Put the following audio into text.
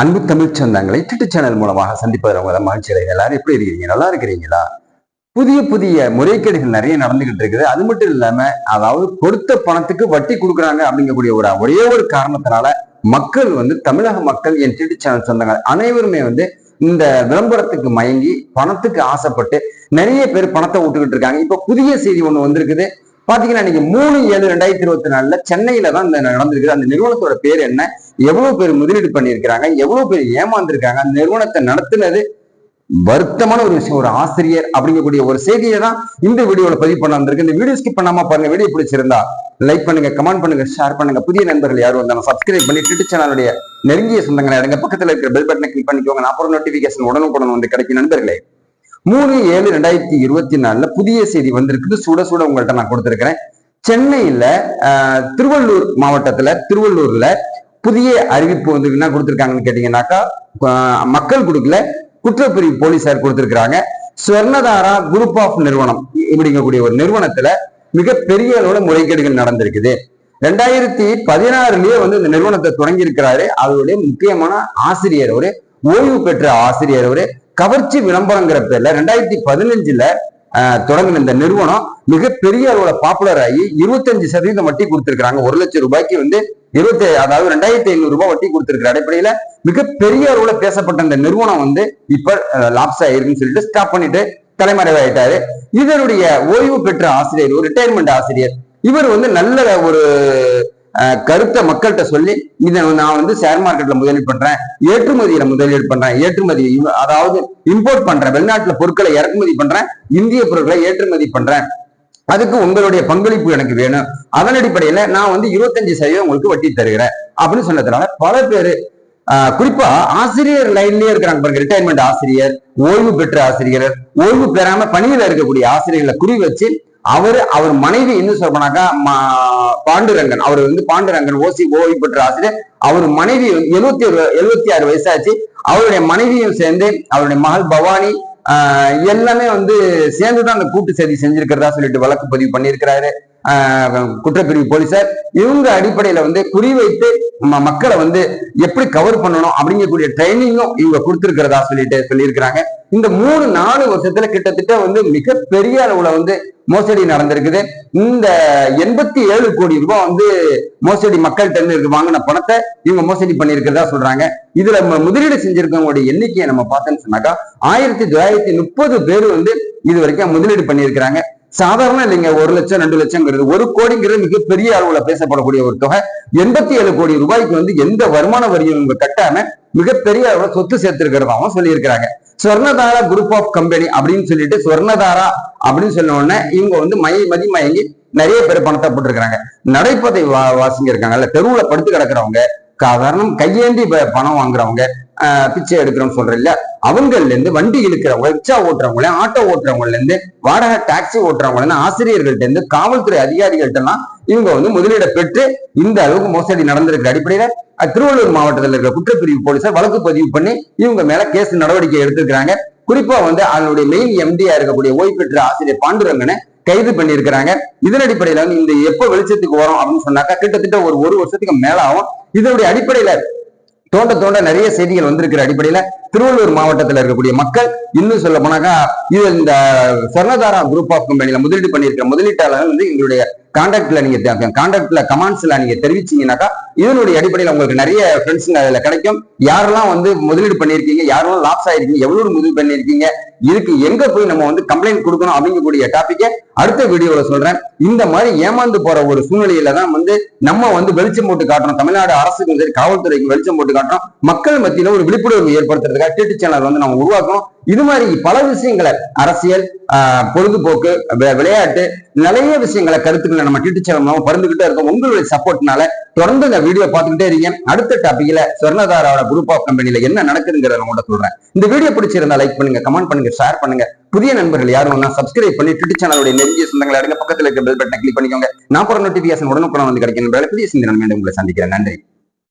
அன்பு தமிழ் சொந்தங்களை டிட்டு சேனல் மூலமாக சந்திப்பதில் உங்களை மகிழ்ச்சி எல்லாரும் எப்படி இருக்கீங்க நல்லா இருக்கிறீங்களா? புதிய புதிய முறைகேடுகள் நிறைய நடந்துகிட்டு இருக்குது. அது மட்டும் இல்லாம அதாவது கொடுத்த பணத்துக்கு வட்டி கொடுக்குறாங்க அப்படிங்கக்கூடிய ஒரு ஒரே ஒரு காரணத்தினால மக்கள் வந்து தமிழக மக்கள் என் டிட்டு சேனல் சொந்தங்கள் அனைவருமே வந்து இந்த விளம்பரத்துக்கு மயங்கி பணத்துக்கு ஆசைப்பட்டு நிறைய பேர் பணத்தை விட்டுக்கிட்டு இருக்காங்க. இப்ப புதிய செய்தி ஒண்ணு வந்திருக்குது. பாத்தீங்கன்னா இன்னைக்கு மூணு ஏழு ரெண்டாயிரத்தி இருபத்தி நாலுல சென்னையில தான் இந்த நடந்திருக்குது. அந்த நிறுவனத்தோட பேர் என்ன? எவ்வளவு பேர் முதலீடு பண்ணியிருக்கிறாங்க? எவ்வளவு பேர் ஏமாந்துருக்காங்க? அந்த நிறுவனத்தை நடத்தினது வருத்தமான ஒரு விஷயம். ஒரு ஆசிரியர் அப்படிங்கக்கூடிய ஒரு செய்தியை தான் இந்த வீடியோல பதிவு பண்ண வந்திருக்கு இந்த வீடியோ ஸ்கிப் பண்ணாம பாருங்க. வீடியோ பிடிச்சிருந்தா லைக் பண்ணுங்க கமெண்ட் பண்ணுங்க ஷேர் பண்ணுங்க. புதிய நண்பர்கள் யாரும் வந்தாலும் சப்ஸ்கிரைப் பண்ணி ட்விட்டர் சேனலுடைய நெருங்கிய சொந்தங்களை எடுங்க பக்கத்துல இருக்கிற பெல் பட்டனை கிளிக் பண்ணிக்கோங்க. நான் அப்புறம் நோட்டிபிகேஷன் உடனுக்குடன் வந்து கிடைக்கும். நண்பர்களே மூணு ஏழு ரெண்டாயிரத்தி இருபத்தி நாலுல புதிய செய்தி வந்திருக்குது. சுட சுட உங்கள்கிட்ட நான் கொடுத்துருக்கிறேன். சென்னையில திருவள்ளூர் மாவட்டத்துல திருவள்ளூர்ல புதிய அறிவிப்பு வந்து என்ன கொடுத்துருக்காங்கன்னு கேட்டீங்கன்னாக்கா மக்கள் கொடுக்கல குற்றப்பிரிவு போலீசார் கொடுத்திருக்கிறாங்க. ஸ்வர்ணதாரா குரூப் ஆஃப் நிறுவனம் இப்படிங்கக்கூடிய ஒரு நிறுவனத்துல மிகப்பெரிய அளவுல முறைகேடுகள் நடந்திருக்குது. ரெண்டாயிரத்தி பதினாறுலயே வந்து இந்த நிறுவனத்தை தொடங்கி இருக்கிறாரு அவருடைய முக்கியமான ஆசிரியர் ஒரு ஓய்வு பெற்ற ஆசிரியர் ஒரு கவர்ச்சி விளம்பரங்கிற பேர்ல ரெண்டாயிரத்தி பதினஞ்சுல தொடங்கின இந்த நிறுவனம் மிகப்பெரிய அளவுல பாப்புலர் ஆகி இருபத்தஞ்சு சதவீதம் வட்டி கொடுத்திருக்கிறாங்க. ஒரு லட்சம் ரூபாய்க்கு வந்து இருபத்தி அதாவது ரெண்டாயிரத்தி ஐநூறு ரூபாய் வட்டி கொடுத்திருக்கிற அடிப்படையில மிகப்பெரிய அளவுல பேசப்பட்ட இந்த நிறுவனம் வந்து இப்ப லாப்ஸ் ஆயிருக்குன்னு சொல்லிட்டு ஸ்டாப் பண்ணிட்டு தலைமறைவாயிட்டாரு. இதனுடைய ஓய்வு பெற்ற ஆசிரியர் ஒரு ரிட்டையர்மெண்ட் ஆசிரியர். இவர் வந்து நல்ல ஒரு கருத்தை மக்கள்கிட்ட சொல்லி இதை நான் வந்து ஷேர் மார்க்கெட்ல முதலீடு பண்றேன் ஏற்றுமதியில முதலீடு பண்றேன் ஏற்றுமதி அதாவது இம்போர்ட் பண்றேன் வெளிநாட்டுல பொருட்களை இறக்குமதி பண்றேன் இந்திய பொருட்களை ஏற்றுமதி பண்றேன். அதுக்கு உங்களுடைய பங்களிப்பு எனக்கு வேணும். அதன் அடிப்படையில நான் வந்து இருபத்தஞ்சு சதவீதம் உங்களுக்கு வட்டி தருகிறேன் அப்படின்னு சொன்னதுனால பல பேரு ஆஹ், குறிப்பா ஆசிரியர் லைன்லயே இருக்கிறாங்க பாருங்க ரிட்டையர்மெண்ட் ஆசிரியர் ஓய்வு பெற்ற ஆசிரியர் ஓய்வு பெறாம பணியில இருக்கக்கூடிய ஆசிரியர்களை குறி வச்சு அவர் அவர் மனைவி என்ன சொல்றாங்க பாண்டுரங்கன். அவர் வந்து பாண்டுரங்கன் ஓசி ஓய்வு பெற்ற ஆசிரியர். அவர் மனைவி எழுபத்தி ஒரு எழுபத்தி ஆறு வயசாச்சு. அவருடைய மனைவியும் சேர்ந்து அவருடைய மகள் பவானி ஆஹ் எல்லாமே வந்து சேர்ந்துதான் அந்த கூட்டு செய்தி செஞ்சிருக்கிறதா சொல்லிட்டு வழக்கு பதிவு பண்ணியிருக்கிறாரு. ஆஹ் குற்றப்பிரிவு போலீசார். இவங்க அடிப்படையில வந்து குறிவைத்து மக்களை வந்து எப்படி கவர் பண்ணணும் அப்படிங்கக்கூடிய ட்ரைனிங்கும் இவங்க கொடுத்திருக்கிறதா சொல்லிட்டு சொல்லியிருக்கிறாங்க. இந்த மூணு நாலு வருஷத்துல கிட்டத்தட்ட வந்து மிகப்பெரிய அளவுல வந்து மோசடி நடந்திருக்குது. இந்த எண்பத்தி ஏழு கோடி ரூபாய் வந்து மோசடி மக்கள்கிட்ட இருந்து வாங்கின பணத்தை இவங்க மோசடி பண்ணியிருக்கிறதா சொல்றாங்க. இதுல முதலீடு செஞ்சிருக்கவங்களுடைய எண்ணிக்கையை நம்ம பார்த்தோம்னு சொன்னாக்கா ஆயிரத்தி தொள்ளாயிரத்தி முப்பது பேர் வந்து இது வரைக்கும் முதலீடு பண்ணியிருக்கிறாங்க. சாதாரண இல்லைங்க ஒரு லட்சம் ரெண்டு லட்சம்ங்கிறது ஒரு கோடிங்கிறது மிகப்பெரிய அளவுல பேசப்படக்கூடிய ஒரு தொகை. எண்பத்தி ஏழு கோடி ரூபாய்க்கு வந்து எந்த வருமான வரியும் இவங்க கட்டாம மிகப்பெரிய அளவு சொத்து சேர்த்திருக்கிறதாவும் சொல்லியிருக்கிறாங்க. சொர்ணதாரா குரூப் ஆஃப் கம்பெனி அப்படின்னு சொல்லிட்டு சொர்ணதாரா அப்படின்னு சொன்ன உடனே இவங்க வந்து மய மதிமயங்கி நிறைய பேர் பணத்தை போட்டிருக்கிறாங்க. நடைப்பதை வா வாசிங்க இருக்காங்கல்ல தெருவுல படுத்து கிடக்குறவங்க காரணம் கையேந்தி பணம் வாங்குறவங்க ஆஹ் பிச்சை எடுக்கிறோம்னு சொல்றேன் இல்ல அவங்கள்ல இருந்து வண்டி இழுக்கிறவங்க ரிக்ஷா ஓட்டுறவங்கள ஆட்டோ ஓட்டுறவங்கல இருந்து வாடகை டாக்ஸி ஓட்டுறவங்கள ஆசிரியர்கள்ட்ட இருந்து காவல்துறை அதிகாரிகள்ட்ட எல்லாம் இவங்க வந்து முதலீட பெற்று இந்த அளவுக்கு மோசடி நடந்திருக்கிற அடிப்படையில திருவள்ளூர் மாவட்டத்தில் இருக்கிற குற்றப்பிரிவு போலீசார் வழக்கு பதிவு பண்ணி இவங்க மேல கேஸ் நடவடிக்கை எடுத்திருக்கிறாங்க. குறிப்பா வந்து அதனுடைய மெயின் எம்டியா இருக்கக்கூடிய ஓய்வு பெற்ற ஆசிரியர் பாண்டுரங்கனை கைது பண்ணியிருக்கிறாங்க. இதன் அடிப்படையில வந்து இந்த எப்ப வெளிச்சத்துக்கு வரும் அப்படின்னு சொன்னாக்கா கிட்டத்தட்ட ஒரு ஒரு வருஷத்துக்கு மேல ஆகும் இதனுடைய அடிப்படையில தோண்ட தோண்ட நிறைய செய்திகள் வந்திருக்கிற அடிப்படையில திருவள்ளூர் மாவட்டத்தில் இருக்கக்கூடிய மக்கள் இன்னும் சொல்ல போனாக்கா இது இந்த சொர்ணதாரா குரூப் ஆஃப் கம்பெனியில முதலீடு பண்ணியிருக்கிற முதலீட்டாளர்கள் வந்து எங்களுடைய கான்டாக்ட்ல நீங்க கான்டாக்ட்ல கமெண்ட்ஸ்ல நீங்க தெரிவிச்சீங்கன்னாக்கா இதனுடைய அடிப்படையில் உங்களுக்கு நிறைய ஃப்ரெண்ட்ஸுங்க அதுல கிடைக்கும். யாரெல்லாம் வந்து முதலீடு பண்ணியிருக்கீங்க யாரெல்லாம் லாப்ஸ் ஆயிருக்கீங்க எவ்வளவு முதலீடு பண்ணியிருக்கீங்க இதுக்கு எங்க போய் நம்ம வந்து கம்ப்ளைண்ட் கொடுக்கணும் அப்படிங்கக்கூடிய டாபிக்கை அடுத்த வீடியோல சொல்றேன். இந்த மாதிரி ஏமாந்து போற ஒரு சூழ்நிலையில தான் வந்து நம்ம வந்து வெளிச்சம் போட்டு காட்டுறோம். தமிழ்நாடு அரசுக்கும் சரி காவல்துறைக்கு வெளிச்சம் போட்டு காட்டுறோம். மக்கள் மத்தியில ஒரு விழிப்புணர்வு ஏற்படுத்துறதுக்காக டிடி சேனல் வந்து நம்ம உருவாக்கணும். இது மாதிரி பல விஷயங்களை அரசியல் பொழுதுபோக்கு விளையாட்டு நிறைய விஷயங்களை கருத்துக்களை நம்ம டிட்டு சேனல் பறந்துகிட்டே இருக்கோம். உங்களுடைய சப்போர்ட்னால தொடர்ந்து இந்த வீடியோ பார்த்துக்கிட்டே இருக்கீங்க அடுத்த டாபிக்ல சொர்ணதாராவோட குரூப் ஆஃப் கம்பெனில என்ன நடக்குதுங்கிறத நான் சொல்றேன். இந்த வீடியோ பிடிச்சிருந்தா லைக் பண்ணுங்க கமெண்ட் பண்ணுங்க ஷேர் பண்ணுங்க. புதிய நண்பர்கள் யாரும் சப்ஸ்கிரைப் பண்ணி டிட்டு சேனலுடைய நெருங்கிய சொந்தங்களை அடுங்க. பக்கத்துல இருக்க பெல் பட்டனை கிளிக் பண்ணிக்கோங்க. நான் போற நோட்டிபிகேஷன் உடனுக்குடன் வந்து கிடைக்கும். புதிய சிந்தனை மீண்டும் உங்களை சந்திக்கிறேன். நன்றி.